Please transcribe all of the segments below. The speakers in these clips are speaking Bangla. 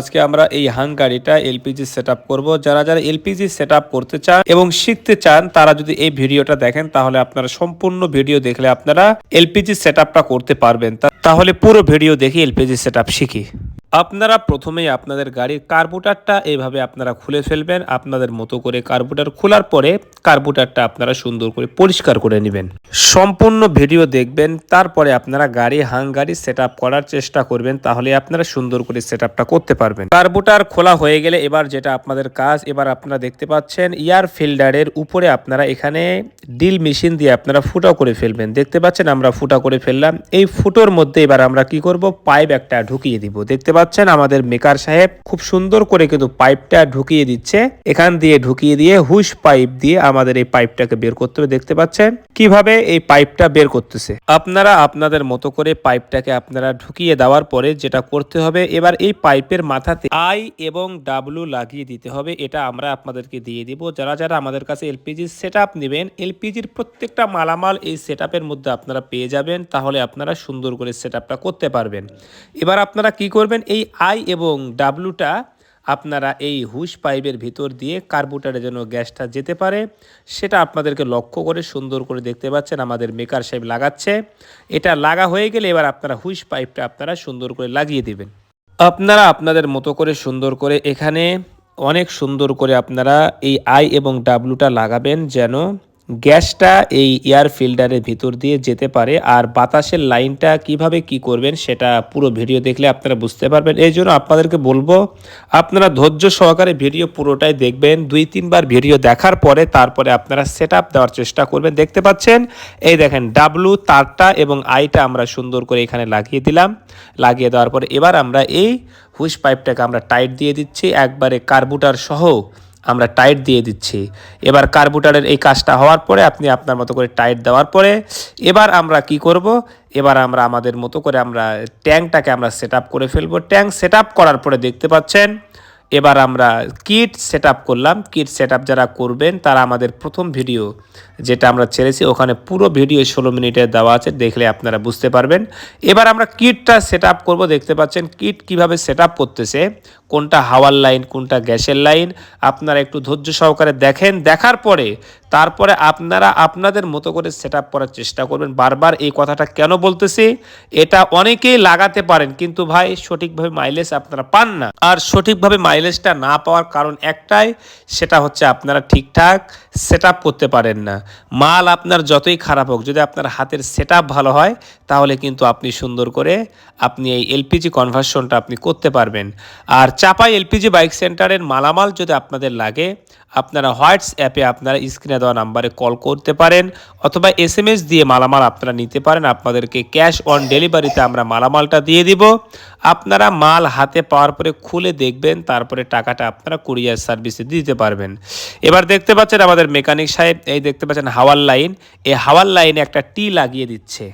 আজকে আমরা এই হাঙ্গারিটা এলপিজি সেট আপ করব। যারা যারা এলপিজি সেট করতে চান এবং শিখতে চান, তারা যদি এই ভিডিওটা দেখেন, তাহলে আপনারা সম্পূর্ণ ভিডিও দেখলে আপনারা এলপিজি সেট করতে পারবেন। তাহলে পুরো ভিডিও দেখে এলপিজি সেট শিখি। আপনারা প্রথমেই আপনাদের গাড়ির কার্বুটারটা এইভাবে আপনারা খুলে ফেলবেন, আপনাদের মতো করে কার্বুটার খোলার পরে কার্বুটারটা আপনারা সুন্দর করে পরিষ্কার করে নেবেন। সম্পূর্ণ ভিডিও দেখবেন, তারপরে আপনারা গাড়ি হাঙ্গারি সেট করার চেষ্টা করবেন, তাহলে আপনারা সুন্দর করে সেট করতে পারবেন। কার্বুটার খোলা হয়ে গেলে এবার যেটা আপনাদের কাজ, এবার আপনারা দেখতে পাচ্ছেন ইয়ার ফিল্ডারের উপরে আপনারা এখানে ডিল মেশিন দিয়ে আপনারা ফুটা করে ফেলবেন। দেখতে পাচ্ছেন আমরা ফুটা করে ফেললাম, এই ফুটোর মধ্যে এবার আমরা কি করব? পাইপ একটা ঢুকিয়ে দিব। দেখতে পাচ্ছেন আমাদের মেকার সাহেব। খুব সুন্দর করে কিন্তু পাইপটা ঢুকিয়ে দিচ্ছে। এখান দিয়ে ঢুকিয়ে দিয়ে হুশ পাইপ দিয়ে আমাদের এই পাইপটাকে বের করতে হবে। দেখতে পাচ্ছেন কীভাবে এই পাইপটা বের করতেছে। আপনারা আপনাদের মতো করে পাইপটাকে আপনারা ঢুকিয়ে দেওয়ার পরে যেটা করতে হবে, এবার এই পাইপের মাথাতে আই এবং ডাব্লু লাগিয়ে দিতে হবে। এটা আমরা আপনাদেরকে দিয়ে দিব। যারা যারা আমাদের কাছে এলপিজি সেট আপ নেবেন, এলপিজির প্রত্যেকটা মালামাল এই সেট মধ্যে আপনারা পেয়ে যাবেন। তাহলে আপনারা সুন্দর করে সেট করতে পারবেন। এবার আপনারা কি করবেন এই আই এবং ডাব্লুটা আপনারা এই হুশ পাইপের ভিতর দিয়ে কার্বুটারে যেন গ্যাসটা যেতে পারে, সেটা আপনাদেরকে লক্ষ্য করে সুন্দর করে দেখতে পাচ্ছেন, আমাদের মেকার সাহেব লাগাচ্ছে। এটা লাগা হয়ে গেলে এবার আপনারা হুশ পাইপটা আপনারা সুন্দর করে লাগিয়ে দিবেন। আপনারা আপনাদের মতো করে সুন্দর করে এখানে অনেক সুন্দর করে আপনারা এই আই এবং ডাব্লুটা লাগাবেন যেন গ্যাসটা এই এয়ার ফিল্টারের ভিতর দিয়ে যেতে পারে, আর বাতাসের লাইনটা কীভাবে কি করবেন সেটা পুরো ভিডিও দেখলে আপনারা বুঝতে পারবেন। এই জন্য আপনাদেরকে বলব, আপনারা ধৈর্য সহকারে ভিডিও পুরোটাই দেখবেন, দুই, তিনবার ভিডিও দেখার পরে তারপরে আপনারা সেট দেওয়ার চেষ্টা করবেন। দেখতে পাচ্ছেন? এই দেখেন ডাব্লু তারটা এবং আইটা আমরা সুন্দর করে এখানে লাগিয়ে দিলাম। লাগিয়ে দেওয়ার পরে এবার আমরা এই হুইস পাইপটাকে আমরা টাইট দিয়ে দিচ্ছি। একবারে কার্বুটার সহ আমরা টাইট দিয়ে দিচ্ছি। এবার কার্বুটারের এই কাজটা হওয়ার পরে আপনি আপনার মতো করে টাইট দেওয়ার পরে এবার আমরা কি করব? এবার আমরা আমাদের মতো করে আমরা ট্যাঙ্কটাকে আমরা সেট করে ফেলব। ট্যাঙ্ক সেট করার পরে দেখতে পাচ্ছেন, এবার আমরা কিট সেট করলাম। কিট সেট যারা করবেন তারা আমাদের প্রথম ভিডিও। যেটা আমরা ছেড়েছি, ওখানে পুরো ভিডিও ষোলো মিনিটের দেওয়া আছে, দেখলে আপনারা বুঝতে পারবেন। এবার আমরা কিটটা সেট আপ করব, দেখতে পাচ্ছেন কিট কীভাবে সেট আপ করতেছে, কোনটা হাওয়ার লাইন, কোনটা গ্যাসের লাইন, আপনারা একটু ধৈর্য সহকারে দেখেন, দেখার পরে তারপরে আপনারা আপনাদের মতো করে সেট করার চেষ্টা করবেন। বারবার এই কথাটা কেন বলতেছি, এটা অনেকেই লাগাতে পারেন, কিন্তু ভাই সঠিকভাবে মাইলেজ আপনারা পান না। আর সঠিকভাবে মাইলেজটা না পাওয়ার কারণ একটাই, সেটা হচ্ছে আপনারা ঠিকঠাক সেট করতে পারেন না। মাল আপনার যতই খারাপ হোক, যদি আপনার হাতের সেট ভালো হয়, তাহলে কিন্তু আপনি সুন্দর করে আপনি এই এলপিজি কনভার্সনটা আপনি করতে পারবেন। আর চাপাই এলপিজি বাইক সেন্টারের মালামাল যদি আপনাদের লাগে, আপনারা হোয়াটসঅ্যাপে আপনারা স্ক্রিনে দেওয়া নাম্বারে কল করতে পারেন, অথবা এস এম এস দিয়ে মালামাল আপনারা নিতে পারেন। আপনাদেরকে ক্যাশ অন ডেলিভারিতে আমরা মালামালটা দিয়ে দিব। আপনারা মাল হাতে পাওয়ার পরে খুলে দেখবেন, তারপরে টাকাটা আপনারা কুরিয়ার সার্ভিসে দিতে পারবেন। এবার দেখতে পাচ্ছেন আমাদের মেকানিক সাহেব, এই দেখতে পাচ্ছেন হাওয়ার লাইন এই হাওয়ার লাইনে একটা টি লাগিয়ে দিচ্ছে।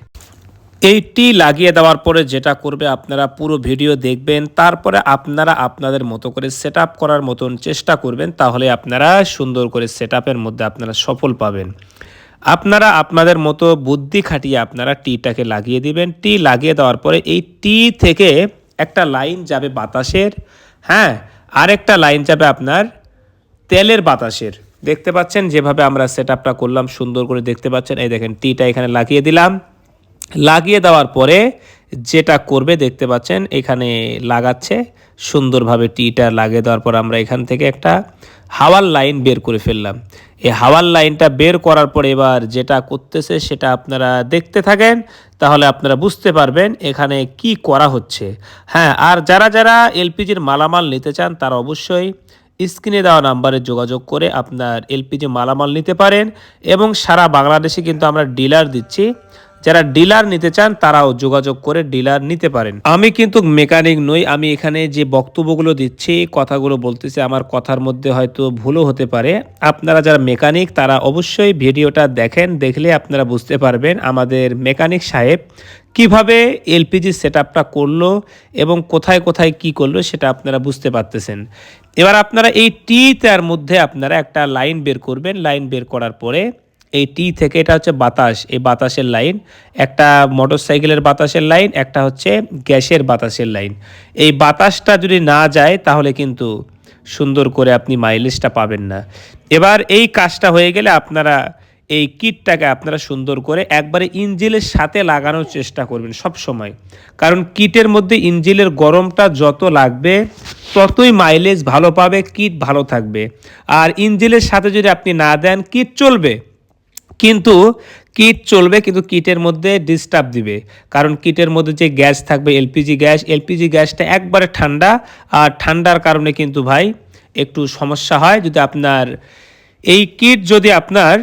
এই টি লাগিয়ে দেওয়ার পরে যেটা করবে, আপনারা পুরো ভিডিও দেখবেন, তারপরে আপনারা আপনাদের মতো করে সেট করার মতন চেষ্টা করবেন, তাহলে আপনারা সুন্দর করে সেট মধ্যে আপনারা সফল পাবেন। আপনারা আপনাদের মতো বুদ্ধি খাটিয়ে আপনারা টিটাকে লাগিয়ে দিবেন। টি লাগিয়ে দেওয়ার পরে এই টি থেকে একটা লাইন যাবে বাতাসের হ্যাঁ আরেকটা লাইন যাবে আপনার তেলের বাতাসের। দেখতে পাচ্ছেন যেভাবে আমরা সেট আপটা করলাম, সুন্দর করে দেখতে পাচ্ছেন। এই দেখেন টিটা এখানে লাগিয়ে দিলাম। লাগিয়ে দেওয়ার পরে যেটা করবে দেখতে পাচ্ছেন, এখানে লাগাচ্ছে। সুন্দরভাবে টিটা লাগিয়ে দেওয়ার পর আমরা এখান থেকে একটা হাওয়ার লাইন বের করে ফেললাম। এই হাওয়ার লাইনটা বের করার পর এবার যেটা করতেছে সেটা আপনারা দেখতে থাকেন, তাহলে আপনারা বুঝতে পারবেন এখানে কি করা হচ্ছে। হ্যাঁ আর যারা যারা এলপিজির মালামাল নিতে চান, তারা অবশ্যই স্ক্রিনে দেওয়া নাম্বারে যোগাযোগ করে আপনার এলপিজি মালামাল নিতে পারেন এবং সারা বাংলাদেশে কিন্তু আমরা ডিলার দিচ্ছি। যারা ডিলার নিতে চান, তারাও যোগাযোগ করে ডিলার নিতে পারেন। আমি কিন্তু মেকানিক নই, আমি এখানে যে বক্তব্যগুলো দিচ্ছি, কথাগুলো বলতেছি, আমার কথার মধ্যে হয়তো ভুলও হতে পারে। আপনারা যারা মেকানিক, তারা অবশ্যই ভিডিওটা দেখেন, দেখলে আপনারা বুঝতে পারবেন আমাদের মেকানিক সাহেব কীভাবে এলপিজি সেট আপটা করল এবং কোথায় কোথায় কি করল, সেটা আপনারা বুঝতে পারতেছেন। এবার আপনারা এই টি তার মধ্যে আপনারা একটা লাইন বের করবেন। লাইন বের করার পরে এই টি থেকে এটা হচ্ছে বাতাস, এই বাতাসের লাইন। একটা মোটর সাইকেলের বাতাসের লাইন, একটা হচ্ছে গ্যাসের বাতাসের লাইন। এই বাতাসটা যদি না যায়, তাহলে কিন্তু সুন্দর করে আপনি মাইলেজটা পাবেন না। এবার এই কাজটা হয়ে গেলে আপনারা এই কিটটাকে আপনারা সুন্দর করে একবারে ইঞ্জিলের সাথে লাগানোর চেষ্টা করবেন সব সময় কারণ কিটের মধ্যে ইঞ্জিলের গরমটা যত লাগবে, ততই মাইলেজ ভালো পাবে কিট ভালো থাকবে। আর ইঞ্জিলের সাথে যদি আপনি না দেন কিট চলবে। কিন্তু কিট চলবে, কিন্তু কিটের মধ্যে ডিস্টার্ব দিবে। কারণ কিটের মধ্যে যে গ্যাস থাকবে, এলপিজি গ্যাস, এলপিজি গ্যাসটা একবারে ঠান্ডা, আর ঠান্ডার কারণে কিন্তু ভাই একটু সমস্যা হয়। যদি আপনার এই কিট যদি আপনার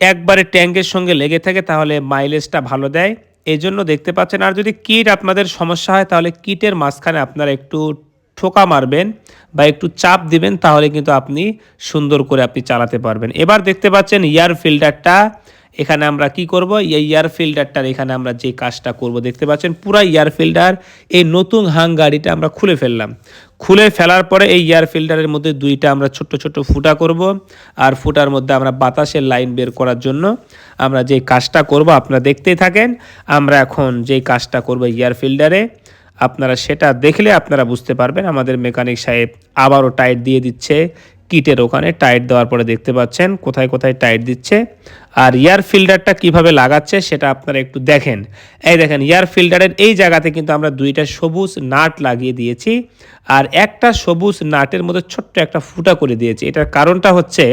একবারে ট্যাঙ্কের সঙ্গে লেগে থাকে, তাহলে মাইলেজটা ভালো দেয়। এই জন্য দেখতে পাচ্ছেন, আর যদি কিট আপনাদের সমস্যা হয়, তাহলে কিটের মাঝখানে আপনারা একটু ঠোকা মারবেন বা একটু চাপ দিবেন, তাহলে কিন্তু আপনি সুন্দর করে আপনি চালাতে পারবেন। এবার দেখতে পাচ্ছেন ইয়ার ফিল্টারটা এখানে আমরা কি করব? এই ইয়ার ফিল্টারটার এখানে আমরা যে কাজটা করব, দেখতে পাচ্ছেন পুরা ইয়ার ফিল্টার, এই নতুন হাং গাড়িটা আমরা খুলে ফেললাম। খুলে ফেলার পরে এই এয়ার ফিল্টারের মধ্যে দুইটা আমরা ছোট্ট ছোট্ট ফুটা করব, আর ফুটার মধ্যে আমরা বাতাসের লাইন বের করার জন্য আমরা যে কাজটা করব, আপনারা দেখতেই থাকেন, আমরা এখন যেই কাজটা করব এয়ার ফিল্টারে। আপনারা সেটা দেখলে আপনারা বুঝতে পারবেন। আমাদের মেকানিক সাহেব আবারও টাইট দিয়ে দিচ্ছে, কিটের ওখানে টাইট দেওয়ার পরে দেখতে পাচ্ছেন কোথায় কোথায় টাইট দিচ্ছে। আর ইয়ার ফিল্টারটা কীভাবে লাগাচ্ছে সেটা আপনারা একটু দেখেন। এই দেখেন ইয়ার ফিল্টারের এই জায়গাতে কিন্তু আমরা দুইটা সবুজ নাট লাগিয়ে দিয়েছি আর একটা সবুজ নাটের মধ্যে ছোট্ট একটা ফুটা করে দিয়েছি। এটার কারণটা হচ্ছে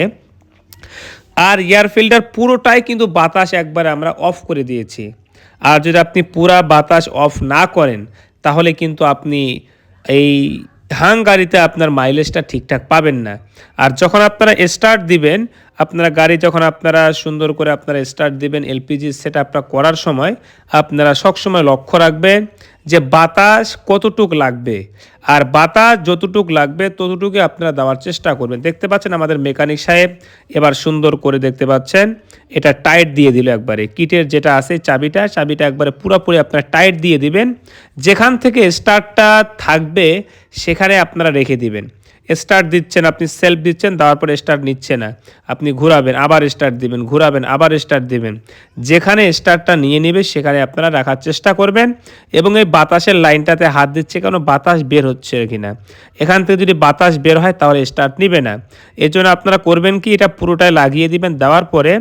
আর এয়ার ফিল্টার পুরোটাই কিন্তু বাতাস একবারে আমরা অফ করে দিয়েছি। আর যদি আপনি পুরা বাতাস অফ না করেন তাহলে কিন্তু আপনি এই হাং গাড়িতে আপনার মাইলেজটা ঠিকঠাক পাবেন না। আর যখন আপনারা স্টার্ট দিবেন আপনারা গাড়ি যখন আপনারা সুন্দর করে আপনারা স্টার্ট দিবেন এলপিজি সেট আপটা করার সময়, আপনারা সবসময় লক্ষ্য রাখবেন যে বাতাস কতটুক লাগবে। আর বাতাস যতটুক লাগবে ততটুকু আপনারা দেওয়ার চেষ্টা করবেন। দেখতে পাচ্ছেন আমাদের মেকানিক সাহেব এবার সুন্দর করে দেখতে পাচ্ছেন, এটা টাইট দিয়ে দিল একবারে। কিটের যেটা আছে চাবিটা চাবিটা একবারে পুরোপুরি আপনারা টাইট দিয়ে দিবেন। যেখান থেকে স্টার্টটা থাকবে, সেখানে আপনারা রেখে দিবেন। স্টার্ট দিচ্ছেন, আপনি সেলফ দিচ্ছেন দেওয়ার পরে স্টার্ট নিচ্ছে না। আপনি ঘোরাবেন, আবার স্টার্ট দিবেন, ঘোরাবেন, আবার স্টার্ট দিবেন। যেখানে স্টার্টটা নিয়ে নেবে, সেখানে আপনারা রাখার চেষ্টা করবেন এবং এই বাতাসের লাইনটাতে হাত দিচ্ছে কেন? বাতাস বের হচ্ছে কিনা। এখান থেকে যদি বাতাস বের হয়, তাহলে স্টার্ট নিবে না। এর জন্য আপনারা করবেন কি? এটা পুরোটাই লাগিয়ে দিবেন, দেওয়ার পরে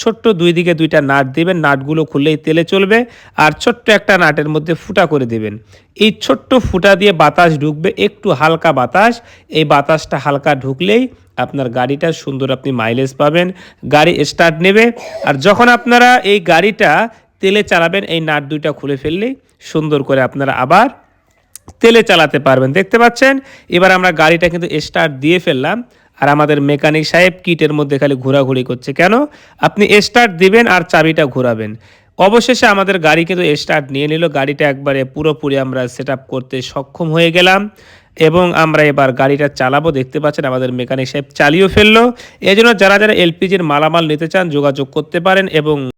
ছোট্ট দুই দিকে দুইটা নাট দিবেন, নাটগুলো খুললেই তেলে চলবে আর ছোট্ট একটা নাটের মধ্যে ফুটা করে দেবেন। এই ছোট্ট ফুটা দিয়ে বাতাস ঢুকবে, একটু হালকা বাতাস। এই বাতাসটা হালকা ঢুকলেই আপনার গাড়িটা সুন্দর আপনি মাইলেজ পাবেন, গাড়ি স্টার্ট নেবে। আর যখন আপনারা এই গাড়িটা তেলে চালাবেন, এই নাট দুইটা খুলে ফেললেই সুন্দর করে আপনারা আবার তেলে চালাতে পারবেন। দেখতে পাচ্ছেন? এবার আমরা গাড়িটা কিন্তু স্টার্ট দিয়ে ফেললাম। আর আমাদের মেকানিক সাহেব কিটের মধ্যে খালি ঘোরাঘুরি করছে। কেন? আপনি স্টার্ট দিবেন আর চাবিটা ঘোরাবেন। অবশেষে আমাদের গাড়ি কিন্তু স্টার্ট নিয়ে নিল। গাড়িটা একবারে পুরোপুরি আমরা সেট করতে সক্ষম হয়ে গেলাম এবং আমরা এবার গাড়িটা চালাবো। দেখতে পাচ্ছেন আমাদের মেকানিক সাহেব চালিয়েও ফেলল। এই জন্য যারা যারা এলপিজির মালামাল নিতে চান যোগাযোগ করতে পারেন এবং